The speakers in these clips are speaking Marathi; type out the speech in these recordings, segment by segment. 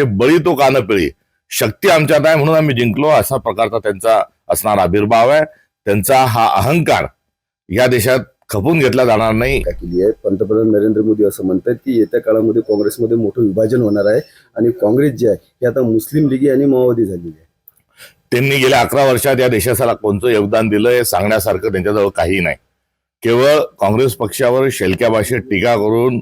बळी तो कान पिळी शक्ती आमच्यात आहे म्हणून आम्ही जिंकलो. असा प्रकारचा त्यांचा असणारा आविर्भाव आहे. त्यांचा हा अहंकार या देशात खपून घेतला जाणार नाही. केली आहे? पंतप्रधान नरेंद्र मोदी असं म्हणतात की येत्या काळामध्ये काँग्रेसमध्ये मोठं विभाजन होणार आहे आणि काँग्रेस जे आहे हे आता मुस्लिम लीगी आणि माओवादी झालेली आहे. त्यांनी गेल्या अकरा वर्षात या देशाला कोणतं योगदान दिलं हे सांगण्यासारखं त्यांच्याजवळ काही नाही. केवळ काँग्रेस पक्षावर शेलक्या भाषेत टीका करून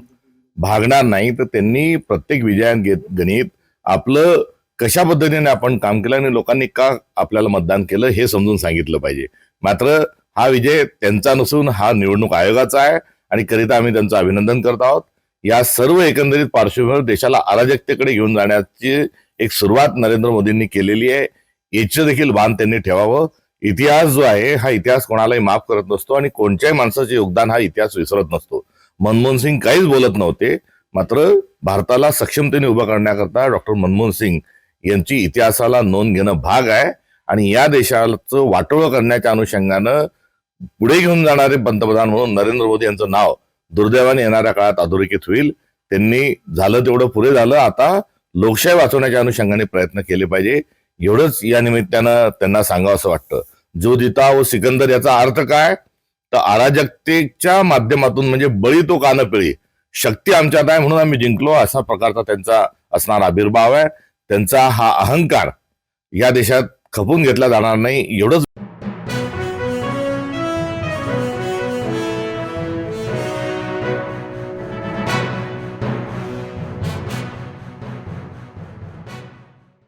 भागणार नाही तर त्यांनी प्रत्येक विजयात गणित आपलं कशा पद्धतीने आपण काम केलं आणि लोकांनी का आपल्याला मतदान केलं हे समजून सांगितलं पाहिजे. मात्र हा विजय त्यांचा नसून हा निवडणूक आयोगाचा आहे आणि करिता आम्ही त्यांचं अभिनंदन करत आहोत. या सर्व एकंदरीत पार्श्वभूमीवर देशाला अराजकतेकडे घेऊन जाण्याची एक सुरुवात नरेंद्र मोदींनी केलेली आहे. याचं देखील भान त्यांनी ठेवावं. इतिहास जो आहे हा इतिहास कोणालाही माफ करत नसतो आणि कोणत्याही माणसाचे योगदान हा इतिहास विसरत नसतो. मनमोहन सिंग काहीच बोलत नव्हते. मात्र भारताला सक्षमतेने उभं करण्याकरता डॉक्टर मनमोहन सिंग यांची इतिहासाला नोंद घेणं भाग आहे. आणि या देशाचं वाटोळं करण्याच्या अनुषंगानं पुढे घेऊन जाणारे पंतप्रधान म्हणून नरेंद्र मोदी यांचं नाव दुर्दैवाने येणाऱ्या काळात अधोरेखित होईल. त्यांनी झालं तेवढं पुरे झालं. आता लोकशाही वाचवण्याच्या अनुषंगाने प्रयत्न केले पाहिजे. एवढंच या निमित्तानं त्यांना सांगावं असं वाटतं. जो दिता व सिकंदर याचा अर्थ काय? तर अराजकतेच्या माध्यमातून म्हणजे बळी तो कान पिळी शक्ती आमच्यात आहे म्हणून आम्ही जिंकलो. असा प्रकारचा त्यांचा असणारा आविर्भाव आहे. त्यांचा हा अहंकार या देशात खपून घेतला जाणार नाही. एवढंच